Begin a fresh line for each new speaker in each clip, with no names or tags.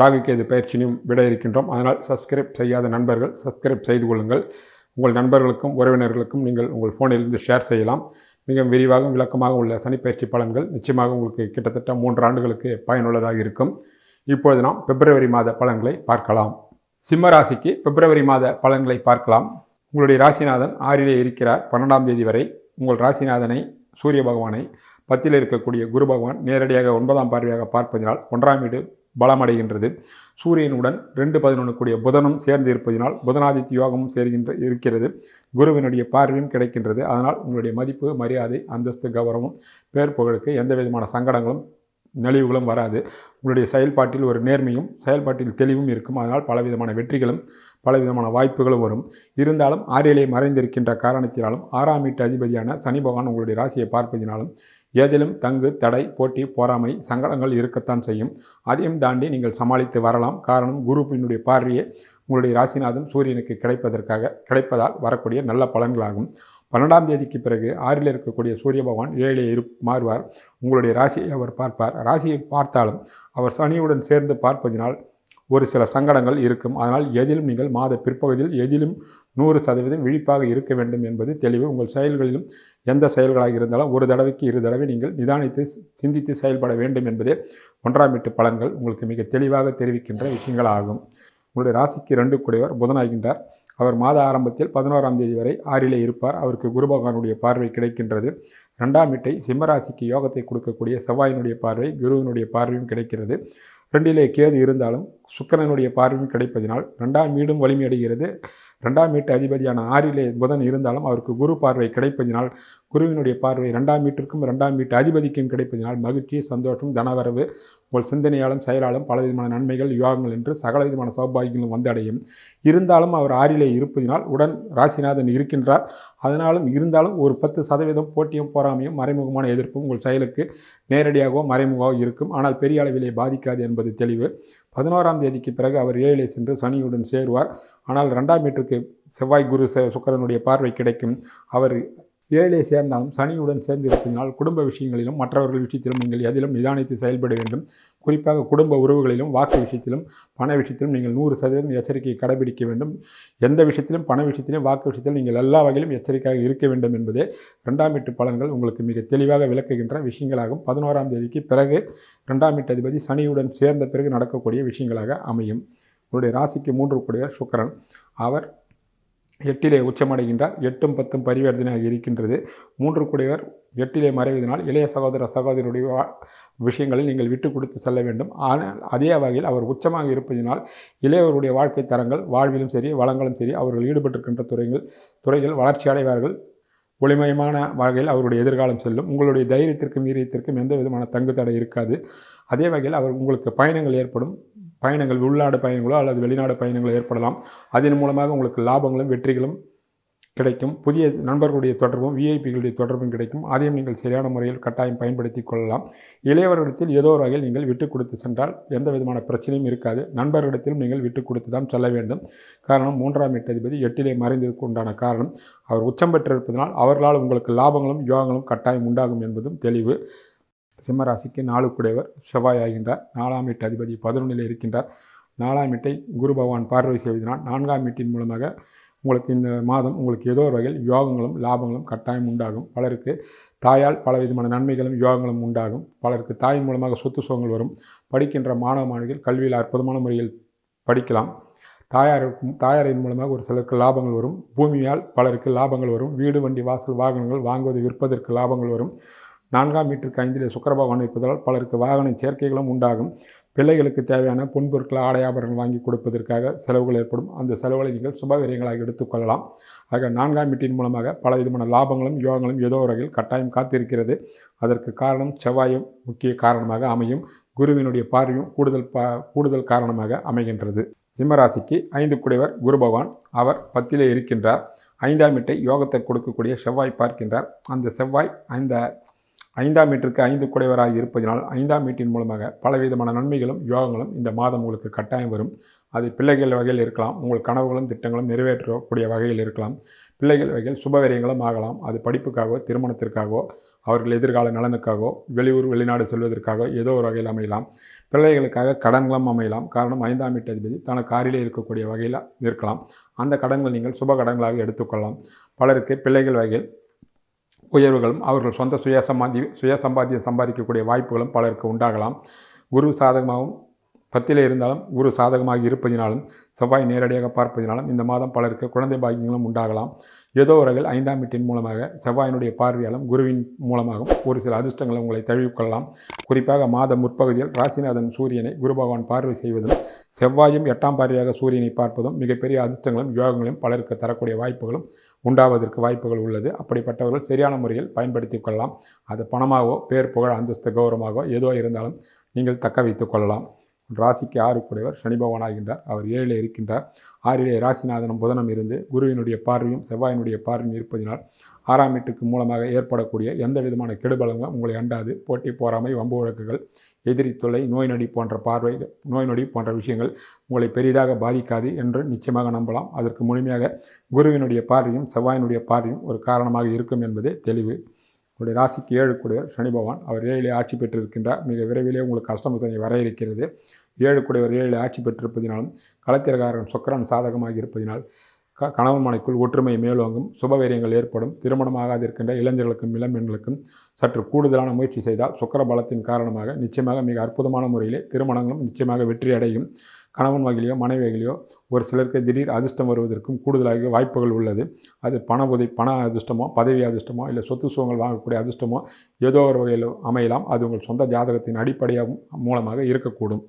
ராகுகேது பயிற்சியினையும் விட இருக்கின்றோம். அதனால் சப்ஸ்கிரைப் செய்யாத நண்பர்கள் சப்ஸ்கிரைப் செய்து கொள்ளுங்கள். உங்கள் நண்பர்களுக்கும் உறவினர்களுக்கும் நீங்கள் உங்கள் ஃபோனிலிருந்து ஷேர் செய்யலாம். மிக விரிவாகவும் விளக்கமாக உள்ள சனிப்பயிற்சி பலன்கள் நிச்சயமாக உங்களுக்கு கிட்டத்தட்ட மூன்று ஆண்டுகளுக்கு பயனுள்ளதாக இருக்கும். இப்பொழுது நாம் பிப்ரவரி மாத பலன்களை பார்க்கலாம். சிம்ம ராசிக்கு பிப்ரவரி மாத பலன்களை பார்க்கலாம். உங்களுடைய ராசிநாதன் ஆறிலே இருக்கிறார். பன்னெண்டாம் தேதி வரை உங்கள் ராசிநாதனை சூரிய பகவானை பத்தில் இருக்கக்கூடிய குரு பகவான் நேரடியாக ஒன்பதாம் பார்வையாக பார்ப்பதினால் ஒன்றாம் வீடு பலமடைகின்றது. சூரியனுடன் ரெண்டு பதினொன்று கூடிய புதனும் சேர்ந்து இருப்பதினால் புதனாதித்ய யோகமும் சேர்கின்ற இருக்கிறது. குருவினுடைய பார்வையும் கிடைக்கின்றது. அதனால் உங்களுடைய மதிப்பு மரியாதை அந்தஸ்து கௌரவம் பேர் புகழுக்கு எந்த விதமான சங்கடங்களும் நலிவுகளும் வராது. உங்களுடைய செயல்பாட்டில் ஒரு நேர்மையும் செயல்பாட்டில் தெளிவும் இருக்கும். அதனால் பலவிதமான வெற்றிகளும் பலவிதமான வாய்ப்புகளும் வரும். இருந்தாலும் ஆறிலே மறைந்திருக்கின்ற காரணத்தினாலும் ஆறாம் வீட்டு அதிபதியான சனி பகவான் உங்களுடைய ராசியை பார்ப்பதினாலும் ஏதிலும் தங்கு தடை போட்டி போராமை சங்கடங்கள் இருக்கத்தான் செய்யும். அதையும் தாண்டி நீங்கள் சமாளித்து வரலாம். காரணம் குருப்பினுடைய பார்வையே உங்களுடைய ராசிநாதம் சூரியனுக்கு கிடைப்பதற்காக கிடைப்பதால் வரக்கூடிய நல்ல பலன்களாகும். பன்னெண்டாம் தேதிக்கு பிறகு ஆறில் இருக்கக்கூடிய சூரிய பகவான் ஏழிலே இரு மாறுவார். உங்களுடைய ராசியை அவர் பார்ப்பார். ராசியை பார்த்தாலும் அவர் சனியுடன் சேர்ந்து பார்ப்பதினால் ஒரு சில சங்கடங்கள் இருக்கும். அதனால் எதிலும் நீங்கள் மாத பிற்பகுதியில் எதிலும் நூறு சதவீதம் விழிப்பாக இருக்க வேண்டும் என்பது தெளிவு. உங்கள் செயல்களிலும் எந்த செயல்களாக இருந்தாலும் ஒரு தடவைக்கு இரு தடவை நீங்கள் நிதானித்து சிந்தித்து செயல்பட வேண்டும் என்பதே ஒன்றாம் வீட்டு பலன்கள். உங்களுக்கு மிக தெளிவாக தெரிவிக்கின்ற விஷயங்களாகும். உங்களுடைய ராசிக்கு ரெண்டு கூடியவர் புதனாகின்றார். அவர் மாத ஆரம்பத்தில் பதினோராம் தேதி வரை ஆறிலே இருப்பார். அவருக்கு குரு பகவானுடைய பார்வை கிடைக்கின்றது. ரெண்டாம் வீட்டை சிம்மராசிக்கு யோகத்தை கொடுக்கக்கூடிய செவ்வாயினுடைய பார்வை குருவினுடைய பார்வையும் கிடைக்கிறது. ரெண்டிலே கேது இருந்தாலும் சுக்கரனுடைய பார்வையும் கிடைப்பதினால் ரெண்டாம் வீடும் வலிமையடைகிறது ரெண்டாம் வீட்டு அதிபதியான ஆறிலே புதன் இருந்தாலும் அவருக்கு குரு பார்வை கிடைப்பதினால் குருவினுடைய பார்வை ரெண்டாம் வீட்டிற்கும் ரெண்டாம் வீட்டு அதிபதிக்கும் கிடைப்பதினால் மகிழ்ச்சி சந்தோஷம் தனவரவு உங்கள் சிந்தனையாலும் செயலாலும் பலவிதமான நன்மைகள் யோகங்கள் என்று சகல விதமான சௌபாகியங்களும் வந்தடையும். இருந்தாலும் அவர் ஆறிலே இருப்பதினால் உடன் ராசிநாதன் இருக்கின்றார். அதனாலும் இருந்தாலும் ஒரு பத்து சதவீதம் போட்டியும் போராமையும் மறைமுகமான எதிர்ப்பும் உங்கள் செயலுக்கு நேரடியாகவோ மறைமுகமாக இருக்கும். ஆனால் பெரிய அளவிலே பாதிக்காது என்பது தெளிவு. பதினோராம் தேதிக்கு பிறகு அவர் ஏழிலே சென்று சனியுடன் சேருவார். ஆனால் ரெண்டாம் மீட்டருக்கு செவ்வாய் குரு சுக்கரனுடைய பார்வை கிடைக்கும். அவர் ஏழை சேர்ந்தாலும் சனியுடன் சேர்ந்து இருப்பதனால் குடும்ப விஷயங்களிலும் மற்றவர்கள் விஷயத்திலும் நீங்கள் எதிலும் நிதானித்து செயல்பட வேண்டும். குறிப்பாக குடும்ப உறவுகளிலும் வாக்கு விஷயத்திலும் பண விஷயத்திலும் நீங்கள் நூறு சதவீதம் எச்சரிக்கையை கடைபிடிக்க வேண்டும். எந்த விஷயத்திலும் பண விஷயத்திலும் வாக்கு விஷயத்திலும் நீங்கள் எல்லா வகையிலும் எச்சரிக்கையாக இருக்க வேண்டும் என்பதே ரெண்டாம் வீட்டு பலன்கள் உங்களுக்கு மிக தெளிவாக விளக்குகின்ற விஷயங்களாகும். பதினோராம் தேதிக்கு பிறகு ரெண்டாம் வீட்டு அதிபதி சனியுடன் சேர்ந்த பிறகு நடக்கக்கூடிய விஷயங்களாக அமையும். உங்களுடைய ராசிக்கு மூன்று கூடிய சுக்கரன். அவர் எட்டிலே உச்சமடைகின்றார். எட்டும் பத்தும் பரிவர்த்தனையாக இருக்கின்றது. மூன்று குடையவர் எட்டிலே மறைவதனால் இளைய சகோதர சகோதரியுடைய விஷயங்களில் நீங்கள் விட்டு கொடுத்து செல்ல வேண்டும். ஆனால் அதே வகையில் அவர் உச்சமாக இருப்பதினால் இளையவருடைய வாழ்க்கை தரங்கள் வாழ்விலும் சரி வளங்களும் சரி அவர்கள் ஈடுபட்டிருக்கின்ற துறைகள் துறைகள் வளர்ச்சி அடைவார்கள். ஒளிமயமான வகையில் அவருடைய எதிர்காலம் செல்லும். உங்களுடைய தைரியத்திற்கும் வீரியத்திற்கும் எந்த விதமான தங்கு தடை இருக்காது. அதே வகையில் அவர் உங்களுக்கு பயணங்கள் ஏற்படும். பயணங்கள் உள்நாடு பயணங்களோ அல்லது வெளிநாடு பயணங்களோ ஏற்படலாம். அதன் மூலமாக உங்களுக்கு லாபங்களும் வெற்றிகளும் கிடைக்கும். புதிய நண்பர்களுடைய தொடர்பும் விஐபிகளுடைய தொடர்பும் கிடைக்கும். அதையும் நீங்கள் சரியான முறையில் கட்டாயம் பயன்படுத்தி கொள்ளலாம். இளையவரிடத்தில் ஏதோ ஒரு வகையில் நீங்கள் விட்டு கொடுத்து சென்றால் எந்த விதமான பிரச்சனையும் இருக்காது. நண்பர்களிடத்திலும் நீங்கள் விட்டு கொடுத்து தான் செல்ல வேண்டும். காரணம் மூன்றாம் எட்டதிபதி எட்டிலே மறைந்ததுக்கு உண்டான காரணம் அவர் உச்சம் பெற்றிருப்பதனால் அவர்களால் உங்களுக்கு லாபங்களும் யோகங்களும் கட்டாயம் உண்டாகும் என்பதும் தெளிவு. சிம்மராசிக்கு நாலு குடைவர் செவ்வாய் ஆகின்றார். நாலாம் வீட்டு அதிபதி பதினொன்றில் இருக்கின்றார். நாலாம் வீட்டை குரு பகவான் பார்வை செய்வதனால் நான்காம் வீட்டின் மூலமாக உங்களுக்கு இந்த மாதம் உங்களுக்கு ஏதோ ஒரு வகையில் யோகங்களும் லாபங்களும் கட்டாயம் உண்டாகும். பலருக்கு தாயால் பல விதமான நன்மைகளும் யோகங்களும் உண்டாகும். பலருக்கு தாயின் மூலமாக சொத்து சுகங்கள் வரும். படிக்கின்ற மாணவ மாணவிகள் கல்வியில் அற்புதமான முறையில் படிக்கலாம். தாயாருக்கும் தாயாரின் மூலமாக ஒரு சிலருக்கு லாபங்கள் வரும். பூமியால் பலருக்கு லாபங்கள் வரும். வீடு வண்டி வாசல் வாகனங்கள் வாங்குவது விற்பதற்கு லாபங்கள் வரும். நான்காம் வீட்டிற்கு ஐந்திலே சுக்கர பகவான் இருப்பதால் பலருக்கு வாகன சேர்க்கைகளும் உண்டாகும். பிள்ளைகளுக்கு தேவையான பொன்பொருட்கள் ஆடை ஆபரணங்கள் வாங்கி கொடுப்பதற்காக செலவுகள் ஏற்படும். அந்த செலவுகளை நீங்கள் சுபவிரயங்களாக எடுத்துக்கொள்ளலாம். ஆக நான்காம் வீட்டின் மூலமாக பல விதமான லாபங்களும் யோகங்களும் ஏதோ வகையில் கட்டாயம் காத்திருக்கிறது. அதற்கு காரணம் செவ்வாயும் முக்கிய காரணமாக அமையும். குருவினுடைய பார்வையும் கூடுதல் பா கூடுதல் காரணமாக அமைகின்றது. சிம்மராசிக்கு ஐந்து குடைவர் குரு பகவான். அவர் பத்திலே இருக்கின்றார். ஐந்தாம் வீட்டை யோகத்தை கொடுக்கக்கூடிய செவ்வாய் பார்க்கின்றார். அந்த செவ்வாய் அந்த ஐந்தாம் வீட்டிற்கு ஐந்து குடைவராக இருப்பதினால் ஐந்தாம் வீட்டின் மூலமாக பலவிதமான நன்மைகளும் யோகங்களும் இந்த மாதம் உங்களுக்கு கட்டாயம் வரும். அது பிள்ளைகள் வகையில் இருக்கலாம் உங்கள் கனவுகளும் திட்டங்களும் நிறைவேற்றக்கூடிய வகையில் இருக்கலாம். பிள்ளைகள் வகையில் சுபவிரயங்களும் ஆகலாம். அது படிப்புக்காகவோ திருமணத்திற்காகவோ அவர்கள் எதிர்கால நலனுக்காகவோ வெளியூர் வெளிநாடு செல்வதற்காக ஏதோ ஒரு வகையில் அமையலாம். பிள்ளைகளுக்காக கடன்களும் அமையலாம். காரணம் ஐந்தாம் வீட்டு அதிபதி தனக்கு காரிலே இருக்கக்கூடிய வகையில் இருக்கலாம். அந்த கடன்கள் நீங்கள் சுப கடன்களாக எடுத்துக்கொள்ளலாம். பலருக்கு பிள்ளைகள் வகையில் உயர்வுகளும் அவர்கள் சொந்த சுய சம்பாதி சுய சம்பாத்தியம் சம்பாதிக்கக்கூடிய வாய்ப்புகளும் பலருக்கு உண்டாகலாம். குரு சாதகமாகவும் பத்திலே இருந்தாலும் குரு சாதகமாக இருப்பதினாலும் செவ்வாய் நேரடியாக பார்ப்பதினாலும் இந்த மாதம் பலருக்கு குழந்தை பாக்கியங்களும் உண்டாகலாம். ஏதோ ஒரு வகையில் ஐந்தாம் வீட்டின் மூலமாக செவ்வாயினுடைய பார்வையாலும் குருவின் மூலமாகவும் ஒரு சில அதிர்ஷ்டங்களை உங்களை தழுவிக்கொள்ளலாம் குறிப்பாக மாத முற்பகுதியில் ராசிநாதன் சூரியனை குரு பகவான் பார்வை செய்வதும் செவ்வாயும் எட்டாம் பார்வையாக சூரியனை பார்ப்பதும் மிகப்பெரிய அதிர்ஷ்டங்களும் யோகங்களையும் பலருக்கு தரக்கூடிய வாய்ப்புகளும் உண்டாவதற்கு வாய்ப்புகள் உள்ளது. அப்படிப்பட்டவர்கள் சரியான முறையில் பயன்படுத்தி கொள்ளலாம். அது பணமாகவோ பேர் புகழ் அந்தஸ்து கௌரவமாகவோ ஏதோ இருந்தாலும் நீங்கள் தக்க வைத்துக் கொள்ளலாம். ராசிக்கு ஆறு கூடையவர். சனி பகவானாகின்றார். அவர் ஏழில் இருக்கின்றார். ஆறிலே ராசிநாதனும் புதனம் இருந்து குருவினுடைய பார்வையும் செவ்வாயினுடைய பார்வையும் இருப்பதினால் ஆறாம் வீட்டுக்கு மூலமாக ஏற்படக்கூடிய எந்த விதமான கெடுபலங்களும் உங்களை அண்டாது. போட்டி போராமை வம்பு வழக்குகள் எதிரி தொல்லை நோய் நொடி போன்ற பார்வை நோய் நொடி போன்ற விஷயங்கள் உங்களை பெரிதாக பாதிக்காது என்று நிச்சயமாக நம்பலாம். அதற்கு முழுமையாக குருவினுடைய பார்வையும் செவ்வாயினுடைய பார்வையும் ஒரு காரணமாக இருக்கும் என்பதே தெளிவு. உங்களுடைய ராசிக்கு ஏழு கூடியவர் சனி பகவான் அவர் ஏழிலே ஆட்சி பெற்றிருக்கின்றார். மிக விரைவிலே உங்களுக்கு அஷ்டம சனி வர இருக்கிறது. ஏழு கூடியவர் ஏழிலே ஆட்சி பெற்றிருப்பதினாலும் களத்திரகாரன் சொக்கரன் சாதகமாக இருப்பதினால் க கணவன் மனைக்குள் ஒற்றுமை மேலோங்கும் சுபவீரியங்கள் ஏற்படும் திருமணமாகாது இருக்கின்ற இளைஞர்களுக்கும் இளம்பெண்களுக்கும் சற்று கூடுதலான முயற்சி செய்தால் சுக்கர பலத்தின் காரணமாக நிச்சயமாக மிக அற்புதமான முறையிலே திருமணங்களும் நிச்சயமாக வெற்றி அடையும் கணவன் வகையிலையோ மனைவிகளையோ ஒரு சிலருக்கு திடீர் அதிர்ஷ்டம் வருவதற்கும் கூடுதலாக வாய்ப்புகள் உள்ளது. அது பண உதவி பண அதிர்ஷ்டமோ பதவி அதிர்ஷ்டமோ இல்லை சொத்து சுகங்கள் வாங்கக்கூடிய அதிர்ஷ்டமோ ஏதோ ஒரு வகையில் அமையலாம். அது உங்கள் சொந்த ஜாதகத்தின் அடிப்படையாக மூலமாக இருக்கக்கூடும்.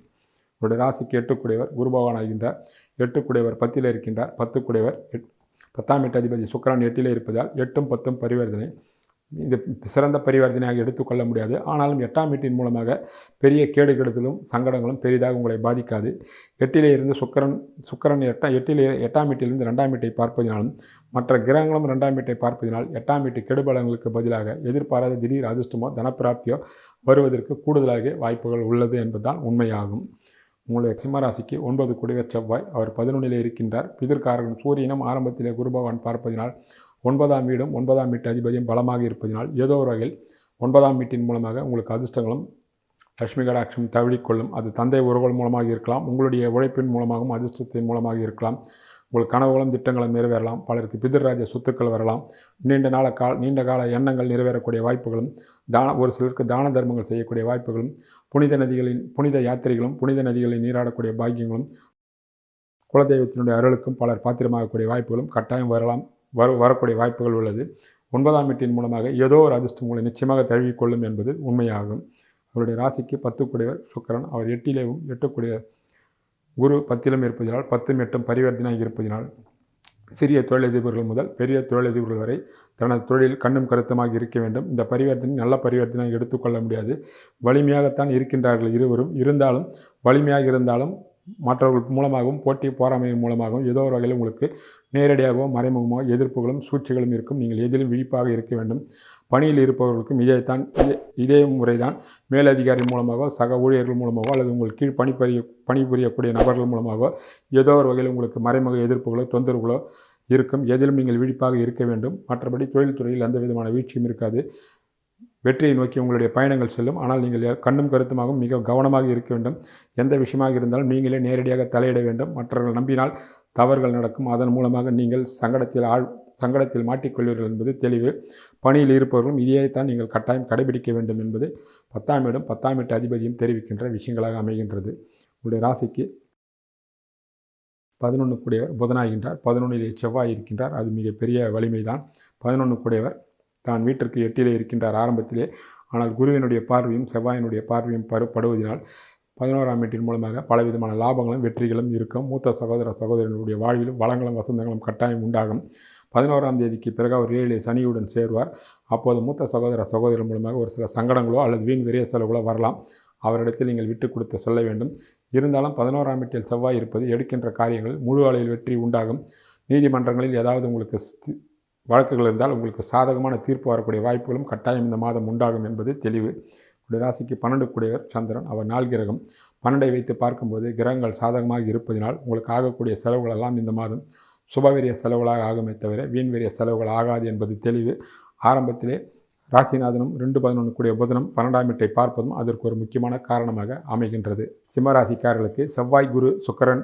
உங்களுடைய ராசிக்கு எட்டுக்குடையவர் குருபகவான் ஆகின்றார். எட்டுக்குடையவர் பத்தில் இருக்கின்றார் பத்துக்குடையவர் எட் பத்தாம் எட்டு அதிபதி சுக்கரன் எட்டிலே இருப்பதால் எட்டும் பத்தும் பரிவர்த்தனை. இது சிறந்த பரிவர்த்தனையாக எடுத்துக்கொள்ள முடியாது. ஆனாலும் எட்டாம் வீட்டின் மூலமாக பெரிய கேடு கெடுதலும் சங்கடங்களும் பெரிதாக உங்களை பாதிக்காது. எட்டிலே இருந்து சுக்கரன் சுக்கரன் எட்டாம் எட்டிலே எட்டாம் வீட்டிலிருந்து ரெண்டாம் வீட்டை பார்ப்பதினாலும் மற்ற கிரகங்களும் ரெண்டாம் வீட்டை பார்ப்பதினால் எட்டாம் வீட்டு கெடுபலங்களுக்கு பதிலாக எதிர்பாராத திடீர் அதிர்ஷ்டமோ தனப்பிராப்தியோ வருவதற்கு கூடுதலாக வாய்ப்புகள் உள்ளது என்பதுதான் உண்மையாகும். உங்களுடைய சிம்மராசிக்கு ஒன்பது குடிவர் செவ்வாய். அவர் பதினொன்றிலே இருக்கின்றார். பிதிர்காரகன் சூரியனும் ஆரம்பத்திலே குருபகவான் பார்ப்பதினால் ஒன்பதாம் வீடும் ஒன்பதாம் வீட்டு அதிபதியும் பலமாக இருப்பதினால் ஏதோ ஒரு வகையில் ஒன்பதாம் வீட்டின் மூலமாக உங்களுக்கு அதிர்ஷ்டங்களும் லட்சுமி கடாட்சம் தவிழிக்கொள்ளும் அது தந்தை உறவுகள் மூலமாக இருக்கலாம் உங்களுடைய உழைப்பின் மூலமாகவும் அதிர்ஷ்டத்தின் மூலமாக இருக்கலாம் உங்கள் கனவுகளும் திட்டங்களும் நிறைவேறலாம் பலருக்கு பிதிர்ராஜ சொத்துக்கள் வரலாம் நீண்ட நாள கால நீண்ட கால எண்ணங்கள் நிறைவேறக்கூடிய வாய்ப்புகளும் தான ஒரு சிலருக்கு தான தர்மங்கள் செய்யக்கூடிய வாய்ப்புகளும் புனித நதிகளின் புனித யாத்திரைகளும் புனித நதிகளில் நீராடக்கூடிய பாக்கியங்களும் குலதெய்வத்தினுடைய அருளுக்கும் பலர் பாத்திரமாகக்கூடிய வாய்ப்புகளும் கட்டாயம் வரலாம். வர வரக்கூடிய வாய்ப்புகள் உள்ளது. ஒன்பதாம் வீட்டின் மூலமாக ஏதோ ஒரு அதிர்ஷ்டம் உங்களை நிச்சயமாக தழுவிக்கொள்ளும் என்பது உண்மையாகும். அவருடைய ராசிக்கு பத்துக்குடையவர் சுக்கரன். அவர் எட்டிலேயும் எட்டக்கூடிய குரு பத்திலும் இருப்பதினால் பத்தும் எட்டும் பரிவர்த்தனையாக இருப்பதினால் சிறிய தொழிலதிபர்கள் முதல் பெரிய தொழிலதிபர்கள் வரை தனது தொழில் கண்ணும் கருத்துமாக இருக்க வேண்டும். இந்த பரிவர்த்தனை நல்ல பரிவர்த்தனை எடுத்துக்கொள்ள முடியாது. வலிமையாகத்தான் இருக்கின்றார்கள் இருவரும். இருந்தாலும் வலிமையாக இருந்தாலும் மற்றவர்கள் மூலமாகவும் போட்டி போராமையின் மூலமாகவும் ஏதோ ஒரு வகையில் உங்களுக்கு நேரடியாகவோ மறைமுகமோ எதிர்ப்புகளும் சூழ்ச்சிகளும் இருக்கும். நீங்கள் எதிலும் விழிப்பாக இருக்க வேண்டும். பணியில் இருப்பவர்களுக்கும் இதைத்தான் இதே இதே முறைதான். மேலதிகாரி மூலமாகவோ சக ஊழியர்கள் மூலமாகவோ அல்லது உங்கள் கீழ் பணிபுரிய பணிபுரியக்கூடிய நபர்கள் மூலமாகவோ ஏதோ ஒரு வகையில் உங்களுக்கு மறைமுக எதிர்ப்புகளோ தொந்தரவுகளோ இருக்கும். எதிலும் நீங்கள் விழிப்பாக இருக்க வேண்டும். மற்றபடி தொழில்துறையில் எந்த விதமான வீழ்ச்சியும் இருக்காது. வெற்றியை நோக்கி உங்களுடைய பயணங்கள் செல்லும். ஆனால் நீங்கள் கண்ணும் கருத்துமாகவும் மிக கவனமாக இருக்க வேண்டும். எந்த விஷயமாக இருந்தாலும் நீங்களே நேரடியாக தலையிட வேண்டும். மற்றவர்கள் நம்பினால் தவறுகள் நடக்கும். அதன் மூலமாக நீங்கள் சங்கடத்தில் ஆழ் சங்கடத்தில் மாட்டிக்கொள்வீர்கள் என்பது தெளிவு. பணியில் இருப்பவர்களும் இதையேத்தான் நீங்கள் கட்டாயம் கடைபிடிக்க வேண்டும் என்பது பத்தாம் இடம் பத்தாம் எட்டு அதிபதியும் தெரிவிக்கின்ற விஷயங்களாக அமைகின்றது. உங்களுடைய ராசிக்கு பதினொன்று கூடியவர் புதனாகின்றார். பதினொன்றிலே செவ்வாய் இருக்கின்றார். அது மிகப்பெரிய வலிமை தான் பதினொன்று கூடியவர் தான் வீட்டிற்கு எட்டிலே இருக்கின்றார் ஆரம்பத்திலே. ஆனால் குருவினுடைய பார்வையும் செவ்வாயினுடைய பார்வையும் பரு படுவதனால் பதினோராம் வீட்டின் மூலமாக பலவிதமான லாபங்களும் வெற்றிகளும் இருக்கும். மூத்த சகோதர சகோதரனுடைய வாழ்விலும் வளங்களும் வசந்தங்களும் கட்டாயம் உண்டாகும். பதினோராம் தேதிக்கு பிறகு அவர் ஏழிலே சனியுடன் சேருவார். அப்போது மூத்த சகோதர சகோதரர் மூலமாக ஒரு சில சங்கடங்களோ அல்லது வீண் விரைய செலவுகளோ வரலாம். அவரிடத்தில் நீங்கள் விட்டு கொடுத்து சொல்ல வேண்டும். இருந்தாலும் பதினோராம் வீட்டில் செவ்வாய் இருப்பது எடுக்கின்ற காரியங்கள் முழு அளவில் வெற்றி உண்டாகும். நீதிமன்றங்களில் ஏதாவது உங்களுக்கு வழக்குகள் இருந்தால் உங்களுக்கு சாதகமான தீர்ப்பு வரக்கூடிய வாய்ப்புகளும் கட்டாயம் இந்த மாதம் உண்டாகும் என்பது தெளிவு. உடைய ராசிக்கு பன்னெண்டு கூடியவர் சந்திரன் அவர் நாள் கிரகம். பன்னெண்டை வைத்து பார்க்கும்போது கிரகங்கள் சாதகமாக இருப்பதினால் உங்களுக்கு ஆகக்கூடிய செலவுகள் எல்லாம் இந்த மாதம் சுபவெரிய செலவுகளாக ஆகுமே தவிர வீண்வீரிய செலவுகள் ஆகாது என்பது தெளிவு. ஆரம்பத்திலே ராசிநாதனும் ரெண்டு பதினொன்று கூடிய புதனம் பன்னெண்டாம் வீட்டை பார்ப்பதும் அதற்கு ஒரு முக்கியமான காரணமாக அமைகின்றது. சிம்மராசிக்காரர்களுக்கு செவ்வாய் குரு சுக்கரன்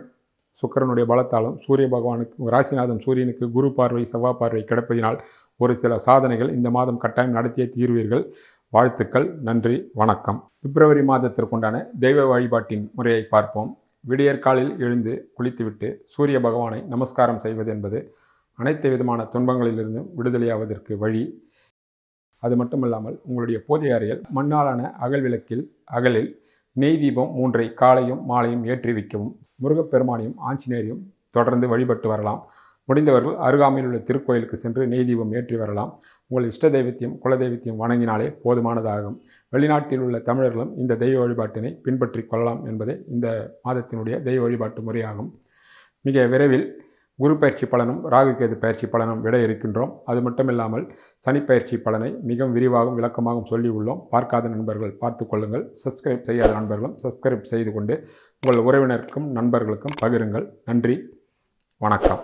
சுக்கரனுடைய பலத்தாலும் சூரிய பகவானுக்கு ராசிநாதன் சூரியனுக்கு குரு பார்வை செவ்வாய் பார்வை கிடைப்பதினால் ஒரு சில சாதனைகள் இந்த மாதம் கட்டாயம் நடத்திய தீர்வீர்கள். வாழ்த்துக்கள் நன்றி வணக்கம். பிப்ரவரி மாதத்திற்குண்டான தெய்வ வழிபாட்டின் முறையை பார்ப்போம். விடியற்காலில் எழுந்து குளித்துவிட்டு சூரிய பகவானை நமஸ்காரம் செய்வது என்பது அனைத்து விதமான துன்பங்களிலிருந்தும் விடுதலையாவதற்கு வழி. அது மட்டுமல்லாமல் உங்களுடைய பூஜை அறையில் மண்ணாலான அகல் விளக்கில் அகலில் நெய் தீபம் மூன்றை காலையும் மாலையும் ஏற்றி வைக்கவும் முருகப்பெருமானையும் ஆஞ்சநேயரையும் தொடர்ந்து வழிபட்டு வரலாம். முடிந்தவர்கள் அருகாமையில் உள்ள திருக்கோயிலுக்கு சென்று நெய் தீபம் ஏற்றி வரலாம். உங்கள் இஷ்ட தெய்வத்தையும் குலதெய்வத்தையும் வணங்கினாலே போதுமானதாகும். வெளிநாட்டில் உள்ள தமிழர்களும் இந்த தெய்வ வழிபாட்டினை பின்பற்றி கொள்ளலாம் என்பதே இந்த மாதத்தினுடைய தெய்வ வழிபாட்டு முறையாகும். மிக விரைவில் குரு பயிற்சி பலனும் ராகுகேது பயிற்சி பலனும் விட இருக்கின்றோம். அது மட்டும் இல்லாமல் சனி பயிற்சி பலனை மிகவும் விரிவாகவும் விளக்கமாகவும் சொல்லி உள்ளோம். பார்க்காத நண்பர்கள் பார்த்து கொள்ளுங்கள். சப்ஸ்கிரைப் செய்யாத நண்பர்களும் சப்ஸ்கிரைப் செய்து கொண்டு உங்கள் உறவினருக்கும் நண்பர்களுக்கும் பகிருங்கள். நன்றி. வணக்கம்.